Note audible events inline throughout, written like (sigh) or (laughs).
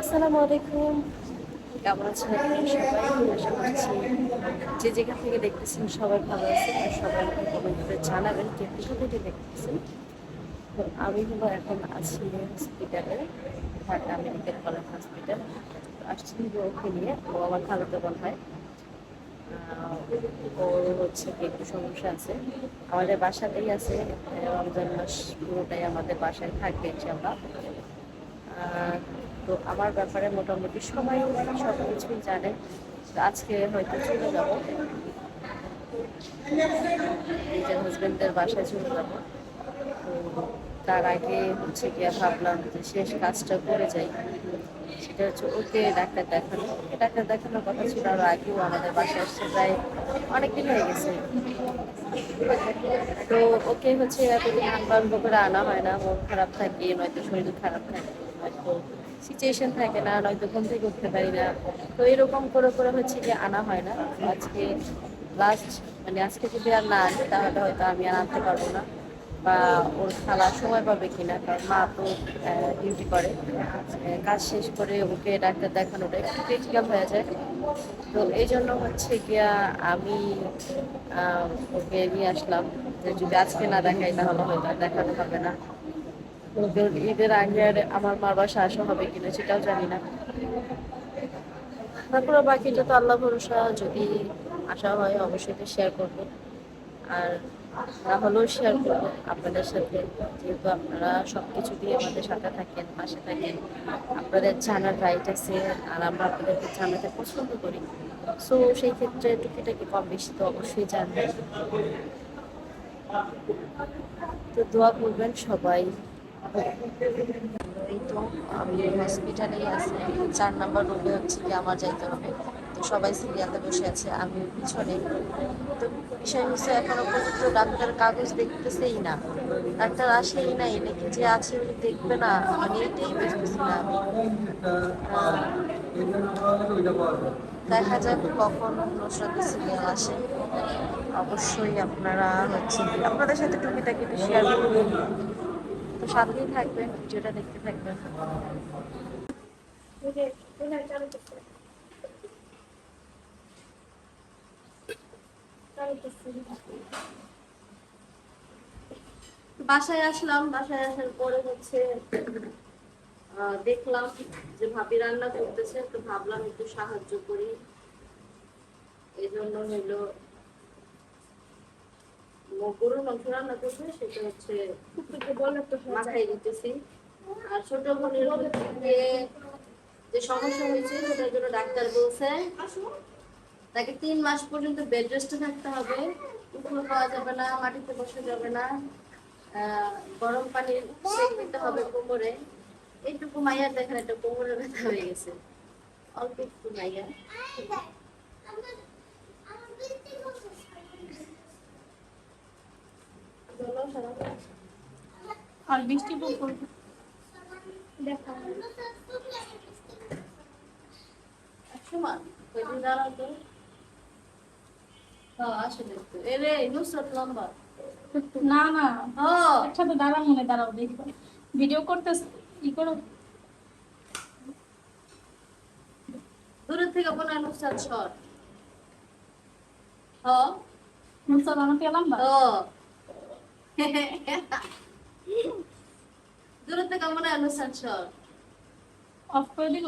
আসসালামু আলাইকুম। কেমন আছেন আপনারা সবাই? আশা করছি যে যেখান থেকে দেখতেছেন সবাই ভালো আছেন আর সবাই কমেন্ট করে জানাবেন কে কোথা থেকে দেখতেছেন। তো আমি হলো এখন আছি হসপিটালে ঢাকা মেডিকেল কলেজ হসপিটাল আসছি ওকে নিয়ে। ও আমার খালাতো বোন হয়। ওর হচ্ছে কি একটু সমস্যা আছে। আমাদের বাসাতেই আছে। রমজান মাস পুরোটাই আমাদের বাসায় থাকবে ইনশাল্লাহ তো আমার ব্যাপারে মোটামুটি সবাই সব কিছুই জানে আজকে হয়তো চলে যাব। নিজের হাজবেন্ডের বাসায় চলে যাব। তো তার আগে হচ্ছে গিয়ে ভাবলাম যে শেষ কাজটা করে যাই। সেটা হচ্ছে ওকে ডাক্তার দেখানো। ওকে ডাক্তার দেখানোর কথা ছিল, আরও আগেও আমাদের বাসায় আসছে, প্রায় অনেকদিন হয়ে গেছে। তো ওকে হচ্ছে এতদিন আনবার করে আনা হয় না, মন খারাপ থাকে, নয়তো শরীর খারাপ থাকে। নয়তো সিচুয়েশন থাকে না, নয়তো ঘুম থেকে উঠতে পারি না। তো এরকম করে করে হচ্ছে যে আনা হয় না। আজকে লাস্ট মানে আজকে যদি আর না আনি তাহলে হয়তো আমি আর আনতে পারব না। বা ওর খালা সময় পাবে কিনা, কারণ মা তো ডিউটি করে। কাজ শেষ করে ওকে ডাক্তার দেখানোটা একটু ক্রিটিক্যাল হয়ে যায়। তো এই জন্য হচ্ছে গিয়া আমি ওকে নিয়ে আসলাম। যে যদি আজকে না দেখাই, তাহলে হয়তো দেখানো হবে না। ঈদের আগে আর আমার মার বাসা আসা হবে কিনা সেটাও জানি না। তারপরে বাকিটা তো আল্লাহ ভরসা, যদি আসা হয় অবশ্যই তো শেয়ার করব। আর না হলেও শেয়ার করব আপনাদের সাথে, যেহেতু আপনারা সব কিছু দিয়ে আমাদের সাথে থাকেন, পাশে থাকেন, আপনাদের জানার রাইট আছে, আর আমরা আপনাদেরকে জানাতে পছন্দ করি। সো সেই ক্ষেত্রে টুকিটাকি কম বেশি তো অবশ্যই জানবেন। তো দোয়া করবেন সবাই। এই তো আমি হসপিটালেই আছি। চার নাম্বার রুমে হচ্ছে কি আমার যাইতে হবে। তো সবাই সিরিয়ালে বসে আছে আমি পিছনে। তো বিষয় হচ্ছে এখনও পর্যন্ত ডাক্তার কাগজ দেখতেছেই না। ডাক্তার আসেই নাই, নাকি যে আছে উনি দেখবে না? মানে এটাই বুঝতেছি না আমি। দেখা যাক কখন নুসরাত সিরিয়াল আসে। অবশ্যই আপনারা হচ্ছে আপনাদের সাথে টুকিটাকি শেয়ার করবেন তো সাথেই থাকবেন, ভিডিওটা দেখতে থাকবেন। বাসায় আসলাম, বাসায় আসার পরে হচ্ছে দেখলাম যে ভাবি রান্না করতেছে, তো ভাবলাম একটু সাহায্য করি। এই জন্য হইল গরুর মাংস রান্না করবে সেটা হচ্ছে মাথায় দিতেছি। আর ছোট বোনের যে- সমস্যা হয়েছে সেটার জন্য ডাক্তার বলছে তাকে তিন মাস পর্যন্ত বেড রেস্টে থাকতে হবে। উঠে পাওয়া যাবে না মাটিতে বসে যাবে না। গরম পানি দিতে হবে কোমরে। এইটুকু মাইয়ার দেখেন একটা কোমরে ব্যথা হয়ে গেছে। অল্প একটু মাইয়া চলো সারা আর বৃষ্টি খুব পড়বে সুমন কয়দিন দাঁড়াও তো হ্যাঁ আসলে তো এরে নুসরত লম্বা না না। হ্যাঁ একসাথে দাঁড়াও মনে দাঁড়াও দেখো। ভিডিও করতে ই করো। দূরের থেকে হয় নুসরত শর্ট হ্যাঁ মুসা আমাকে লম্বা ও দূরের থেকে মনে হয় নুসরত শর্ট অফ করে দিব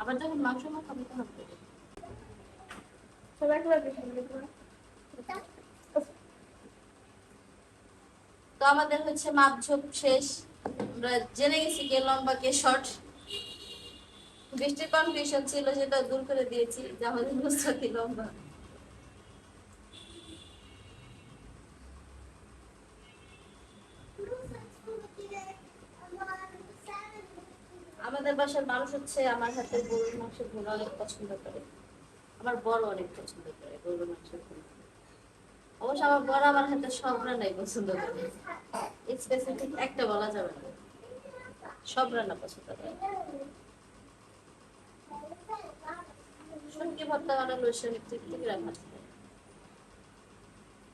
আবার যখন মাংস মাখাবো তখন করব। তো আমাদের হচ্ছে মাপঝোপ শেষ। আমরা জেনে গেছি কে লম্বা, কে শর্ট বৃষ্টির কনফিউশন ছিল, সেটা দূর করে দিয়েছি যে আমাদের নুসরাতি লম্বা। আমাদের বাসার মানুষ হচ্ছে, আমার হাতে গরুর মাংস ভুনা অনেক পছন্দ করে। আমার বড় অনেক পছন্দ করে গরুর মাংস ভুনা অবশ্য আমার বড় আমার হাতে সব রান্নাই পছন্দ করে। স্পেসিফিক একটা বলা যাবে না। সব রান্না পছন্দ করে। শুটকি ভর্তা বানালো সে তৃপ্তি করে। ভাত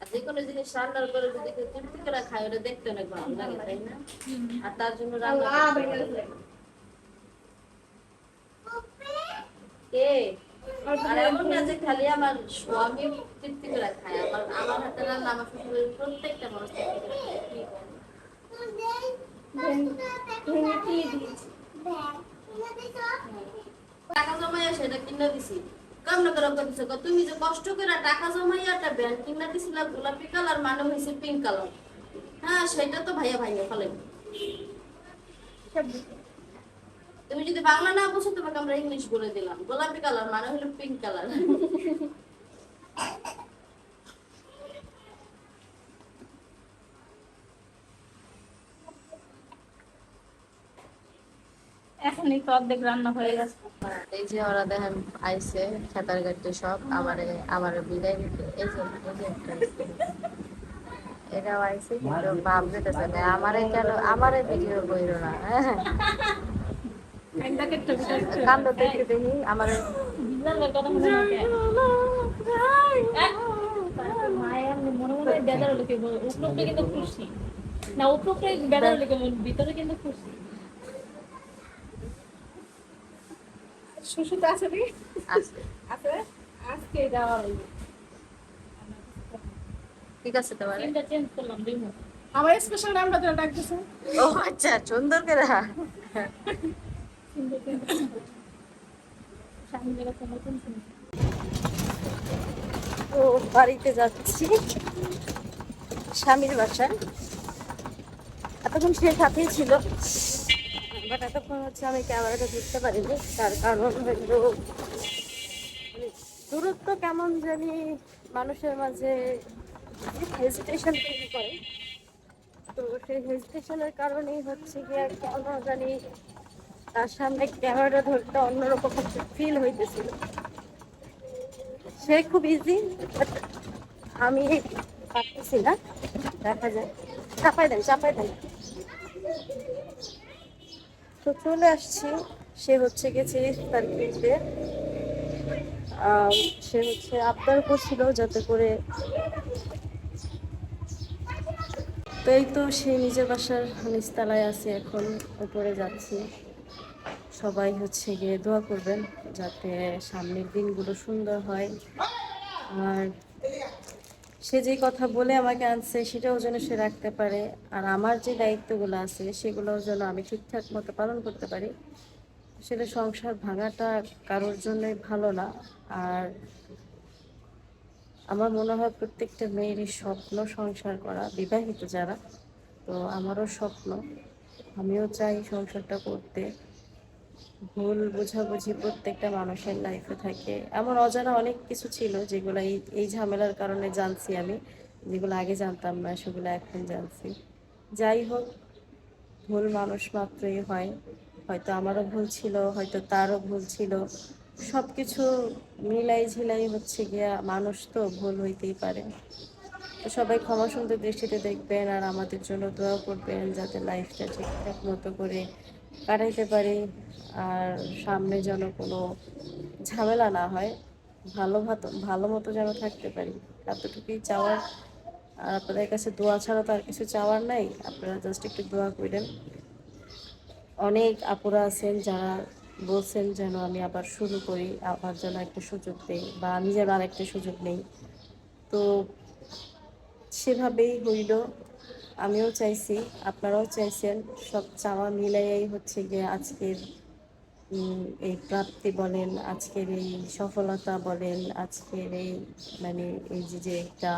আর যে কোনো জিনিস রান্নার করে যদি কেউ তৃপ্তি করে খায় ওটা দেখতে অনেক ভালো লাগে তাই না? আর তার জন্য রান্না। কে? আর এমন না যে খালি আমার স্বামী তৃপ্তি করে খায় আমার আমার হাতে রান্না আমার শ্বশুরের প্রত্যেকটা মানুষ টাকা জমাইয়া সেটা কিনে দিছি। কেমন করে করতেছে? তুমি যে কষ্ট করে টাকা জমাইয়া একটা ব্যান্ড কিনে দিছিলা গোলাপি কালার মানে হয়েছে পিঙ্ক কালার হ্যাঁ সেটা তো ভাইয়া ভাইয়া ফলে। তুমি যদি বাংলা না বুঝো তোমাকে আমরা ইংলিশ বলে দিলাম। গোলাপি কালার মানে হলো পিঙ্ক কালার। এখনই তো অর্ধেক রান্না হয়ে গেছে। এই যে ওরা দেখেন আইসে খেতার গাড়িতে সব আমারে আমার বিদায় নিতে এই যে এই যে এটাও আইসে কিন্তু ভাব দিতেছে না। আমারে কেন আমারে ভিডিও কইরো না। হ্যাঁ এক প্যাকেট তো বিশাল কান্দ দেখতে দেখি আমারে বিড়ালের কথা মনে হয় মায়ের মনে মনে বেদার লোকে উপরে কিন্তু খুশি না উপরে বেদার লোকে ভিতরে কিন্তু খুশি শ্বশুর আছে রে আছে আছে আজকে যাওয়া হইবে ঠিক আছে তিনটা চেঞ্জ করলাম দুই আমার স্পেশাল নামটা তো ডাকতেছে ও আচ্ছা সুন্দর করে ও বাড়িতে যাচ্ছি। স্বামীর বাসায়। এতক্ষণ সে সাথেই ছিল। বাট এতক্ষণ হচ্ছে আমি ক্যামেরাটা পারিনি। তার কারণ হলো দূরত্ব কেমন জানি মানুষের মাঝে হেজিটেশন তৈরি করে। তো সেই হেজিটেশনের কারণেই হচ্ছে গিয়ে কেন জানি তার সামনে ক্যামেরাটা ধরতে অন্যরকম ফিল হইতেছিল। সে খুব ইজি বাট আমি পারতেছি না। দেখা যায় চাপাই দেন চাপাই দেন। তো চলে আসছি। সে হচ্ছে গেছে তার কিনতে সে হচ্ছে আবদার করছিল যাতে করে তো এই তো সে নিজের বাসার নিচতলায় আছে, এখন উপরে যাচ্ছি। সবাই হচ্ছে গিয়ে দোয়া করবেন যাতে সামনের দিনগুলো সুন্দর হয়। আর সে যে কথা বলে আমাকে আনছে, সেটাও যেন সে রাখতে পারে। আর আমার যে দায়িত্বগুলো আছে, সেগুলোও যেন আমি ঠিকঠাক মতো পালন করতে পারি। আসলে সংসার ভাঙাটা কারোর জন্যই ভালো না। আর আমার মনে হয় প্রত্যেকটা মেয়েরই স্বপ্ন সংসার করা, বিবাহিত যারা। তো আমারও স্বপ্ন। আমিও চাই সংসারটা করতে। ভুল বোঝাবুঝি প্রত্যেকটা মানুষের লাইফে থাকে। এমন অজানা অনেক কিছু ছিল যেগুলো এই এই ঝামেলার কারণে জানছি আমি, যেগুলো আগে জানতাম না, সেগুলো এখন জানছি। যাই হোক, ভুল মানুষ মাত্রই হয়। হয়তো আমারও ভুল ছিল, হয়তো তারও ভুল ছিল। সব কিছু মিলাই ঝিলাই হচ্ছে গিয়া মানুষ তো ভুল হইতেই পারে। তো সবাই ক্ষমা সুন্দর দৃষ্টিতে দেখবেন আর আমাদের জন্য দোয়া করবেন যাতে লাইফটা ঠিকঠাক মতো করে কাটাইতে পারি আর সামনে যেন কোনো ঝামেলা না হয়, ভালো ভাতো ভালো মতো যেন থাকতে পারি। এতটুকুই চাওয়ার। আর আপনাদের কাছে দোয়া ছাড়া তো আর কিছু চাওয়ার নাই, আপনারা জাস্ট একটু দোয়া করেন অনেক আপুরা আছেন যারা বলছেন যেন আমি আবার শুরু করি, আবার যেন একটা সুযোগ দেই বা আমি যেন আরেকটা সুযোগ নেই। তো সেভাবেই হইল। আমিও চাইছি, আপনারাও চাইছেন, সব চাওয়া মিলাইয়াই হচ্ছে গিয়ে আজকের এই প্রাপ্তি বলেন, আজকের এই সফলতা বলেন, আজকের এই মানে এই যে যে একটা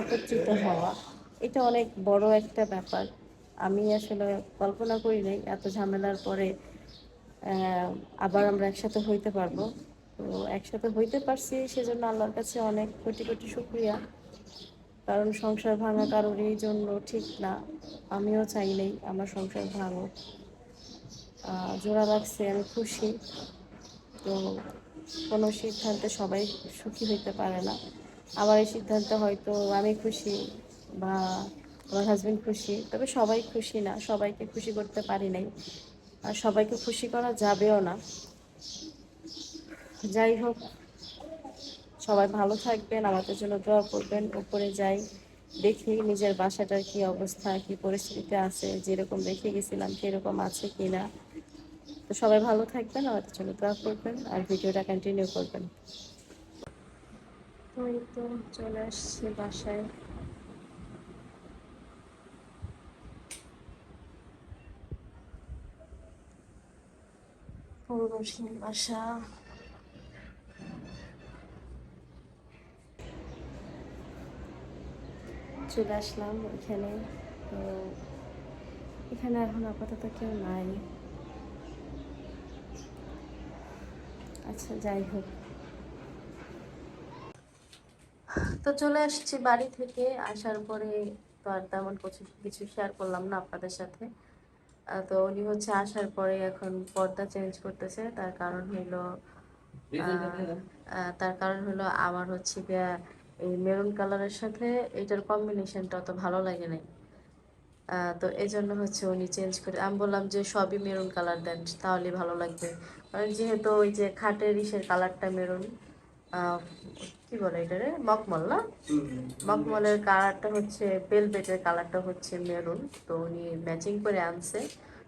একত্রিত হওয়া, এটা অনেক বড় একটা ব্যাপার। আমি আসলে কল্পনা করি নাই, এত ঝামেলার পরে আবার আমরা একসাথে হইতে পারব। তো একসাথে হইতে পারছি, সেজন্য আল্লাহর কাছে অনেক কোটি কোটি শুক্রিয়া। কারণ সংসার ভাঙা কারোরই জন্য ঠিক না। আমিও চাই নাই আমার সংসার ভাঙো জোড়া লাগছে আমি খুশি। তো কোনো সিদ্ধান্তে সবাই সুখী হইতে পারে না। আমার এই সিদ্ধান্তে হয়তো আমি খুশি বা আমার হাজব্যান্ড খুশি, তবে সবাই খুশি না। সবাইকে খুশি করতে পারি নাই। আর সবাইকে খুশি করা যাবেও না। যাই হোক সবাই ভালো থাকবেন, আমাদের জন্য দোয়া করবেন, উপরে যাই, দেখি নিজের বাসাটার কি অবস্থা, কি পরিস্থিতিতে আছে, যেরকম রেখে গেছিলাম সেরকম আছে কি না তো সবাই ভালো থাকবেন, আমাদের জন্য দোয়া করবেন আর ভিডিওটা কন্টিনিউ করবেন। তো চলে আসছি বাসায়। বাসা। চলে আসলাম এখানে তো এখানে এখন আপাতত কেউ নাই। আচ্ছা যাই হোক। তো চলে আসছি বাড়ি থেকে। আসার পরে তো আর তেমন কিছু কিছু শেয়ার করলাম না আপনাদের সাথে। তো উনি হচ্ছে আসার পরে এখন পর্দা চেঞ্জ করতেছে। তার কারণ হলো তার কারণ হলো আমার হচ্ছে গিয়া এই মেরুন কালারের সাথে এটার কম্বিনেশনটা অত ভালো লাগে নাই। তো এই জন্য হচ্ছে উনি চেঞ্জ করে আমি বললাম যে সবই মেরুন কালার দেন তাহলে ভালো লাগবে। কারণ যেহেতু ওই যে খাটের ইসের কালারটা মেরুন কি বলে এটা রে মকমল না? মকমলের কালারটা হচ্ছে বেলভেটের কালারটা হচ্ছে মেরুন, তো উনি ম্যাচিং করে আনছে।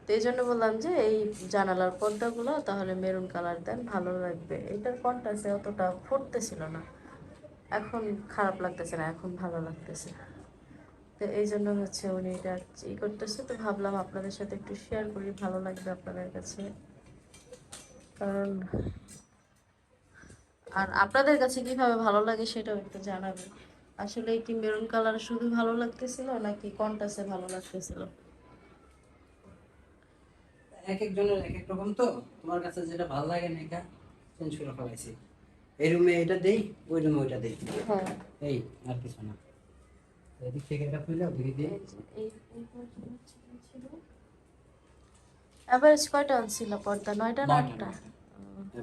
তো এই জন্য বললাম যে এই জানালার পর্দাগুলো তাহলে মেরুন কালার দেন, ভালো লাগবে। এটার কন্ট্রাস্টে অতটা ফুটতেছিল না। এখন খারাপ লাগতেছে না, এখন ভালো লাগতেছে। তো এই জন্য হচ্ছে উনি এটা ই করতেছে। তো ভাবলাম আপনাদের সাথে একটু শেয়ার করি, ভালো লাগবে আপনাদের কাছে। কারণ আর আপনাদের কাছে কীভাবে ভালো লাগে সেটাও একটু জানাবেন। আসলে কি মেরুন কালার শুধু ভালো লাগতেছিল নাকি কন্টাসে ভালো লাগতেছিল? এক একজনের এক এক রকম তো। তোমার কাছে যেটা ভালো লাগে না এটা চেঞ্জ করে ফেলাইছি। এই রুমে এটা দেই ওই রুমে ওইটা দেই। হ্যাঁ। এই আর কিছু না। এদিক থেকে এটা খুলে ওদিকে ছিল? এভারেজ কয়টা আনছিল পর্দা? নয়টা না নয়টা, আটটা?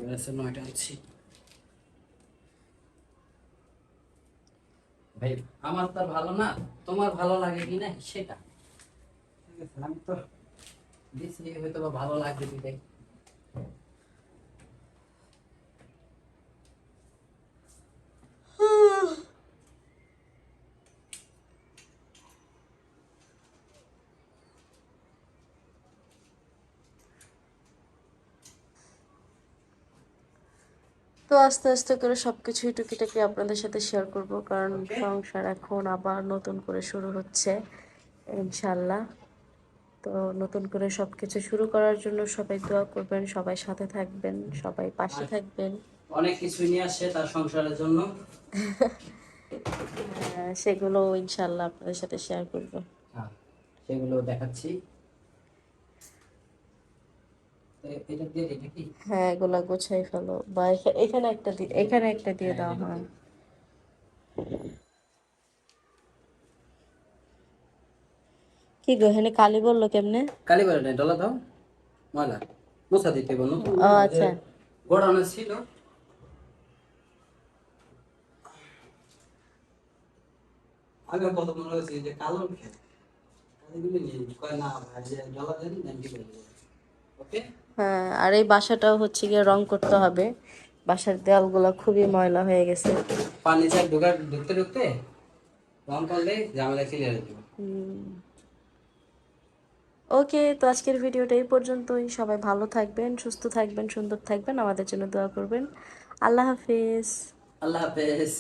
নয়টা। নয়টা আনছি। ভাই আমার তো আর ভালো না তোমার ভালো লাগে কি না সেটা? আমি তো দিচ্ছি হয়তো ভালো লাগবে বিদায় তো আস্তে আস্তে করে সবকিছুই টুকিটাকি আপনাদের সাথে শেয়ার করব কারণ সংসার এখন আবার নতুন করে শুরু হচ্ছে ইনশাল্লাহ তো নতুন করে সব কিছু শুরু করার জন্য সবাই দোয়া করবেন সবাই সাথে থাকবেন সবাই পাশে থাকবেন। অনেক কিছু নিয়ে আসছে তার সংসারের জন্য। (laughs) সেগুলো ইনশাল্লাহ আপনাদের সাথে শেয়ার করব। হ্যাঁ, সেগুলো দেখাচ্ছি তো এটা দিয়ে দিই নাকি হ্যাঁ এগুলা গোছাই ফেলো। বা এখানে একটা দি- এখানে একটা দিয়ে দাও হ্যাঁ। কি গো এখানে কালি বলল কেমনে? কালি বলে নাই ডলা দাও। ময়লা মোছা দিতে বলো। ও আচ্ছা। গোড়ানো ছিল। আমি কত মনে হচ্ছে যে কালো খেত। কালিগুলো নিয়ে কয় না ভাই যে ডলা দেন দেন কি করে ওকে হ্যাঁ আর এই বাসাটাও হচ্ছে গিয়ে রং করতে হবে। বাসার দেওয়ালগুলো খুবই ময়লা হয়ে গেছে। ঢোকার ঢুকতে ঢুকতে? রং করলে ঝামেলা ক্লিয়ার হয়ে যাবে। ওকে তো আজকের ভিডিওটা এই পর্যন্তই। সবাই ভালো থাকবেন সুস্থ থাকবেন সুন্দর থাকবেন। আমাদের জন্য দোয়া করবেন। আল্লাহ হাফিজ। আল্লাহ হাফেজ।